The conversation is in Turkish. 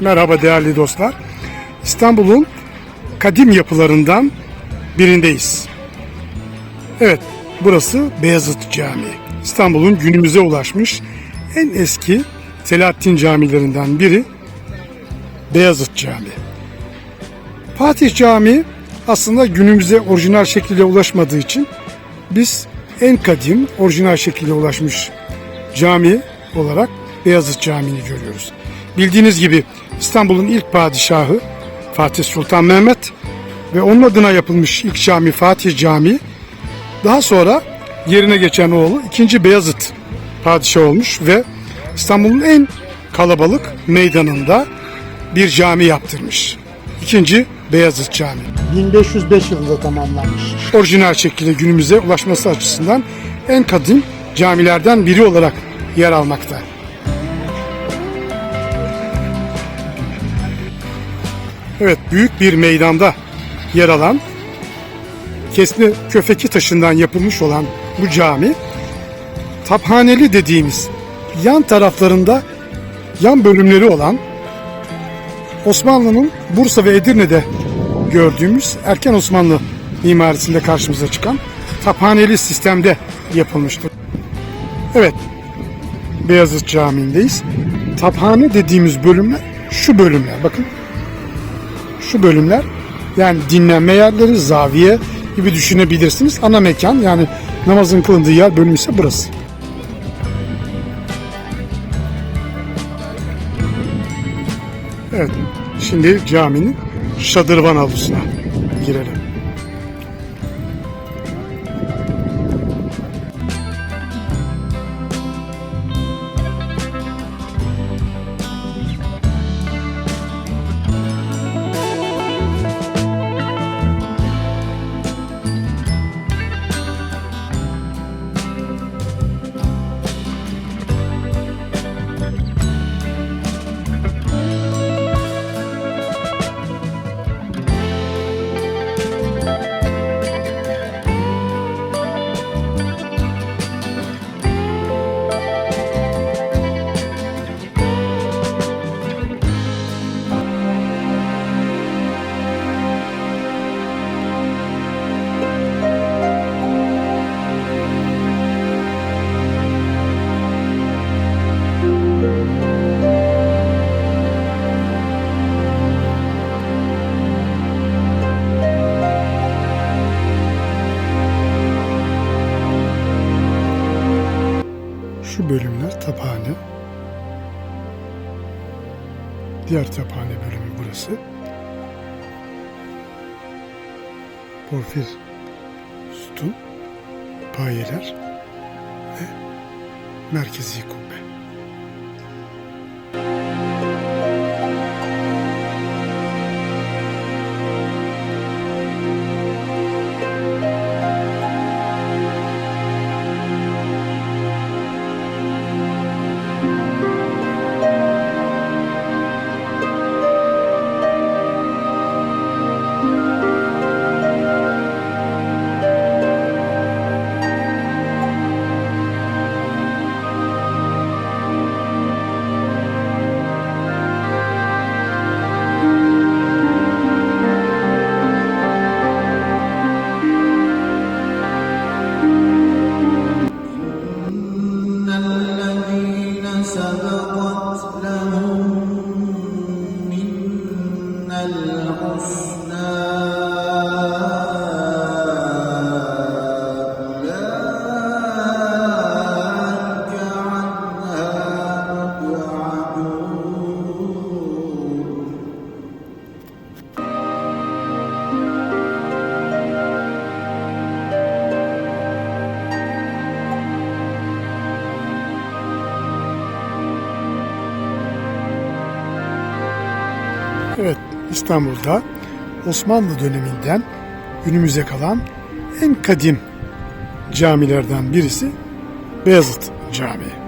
Merhaba değerli dostlar. İstanbul'un kadim yapılarından birindeyiz. Evet, burası Beyazıt Camii. İstanbul'un günümüze ulaşmış en eski Selahattin camilerinden biri Beyazıt Camii. Fatih Camii aslında günümüze orijinal şekliyle ulaşmadığı için biz en kadim orijinal şekliyle ulaşmış cami olarak Beyazıt Camii'ni görüyoruz. Bildiğiniz gibi İstanbul'un ilk padişahı Fatih Sultan Mehmet ve onun adına yapılmış ilk cami Fatih Camii. Daha sonra yerine geçen oğlu 2. Beyazıt padişah olmuş ve İstanbul'un en kalabalık meydanında bir cami yaptırmış. 2. Beyazıt Camii. 1505 yılında tamamlanmış. Orijinal şekilde günümüze ulaşması açısından en kadim camilerden biri olarak yer almakta. Evet, büyük bir meydanda yer alan kesme köfeki taşından yapılmış olan bu cami taphaneli dediğimiz yan taraflarında yan bölümleri olan Osmanlı'nın Bursa ve Edirne'de gördüğümüz erken Osmanlı mimarisinde karşımıza çıkan taphaneli sistemde yapılmıştır. Evet, Beyazıt Camii'ndeyiz. Taphane dediğimiz bölümler şu bölümler. Bakın şu bölümler yani dinlenme yerleri, zaviye gibi düşünebilirsiniz. Ana mekan yani namazın kılındığı yer bölüm ise burası. Evet, şimdi caminin şadırvan avlusuna girelim. Bölümler taphane. Diğer taphane bölümü burası. Porfir sütun, payeler ve merkezi kubbe. Santo Evet, İstanbul'da Osmanlı döneminden günümüze kalan en kadim camilerden birisi Beyazıt Camii.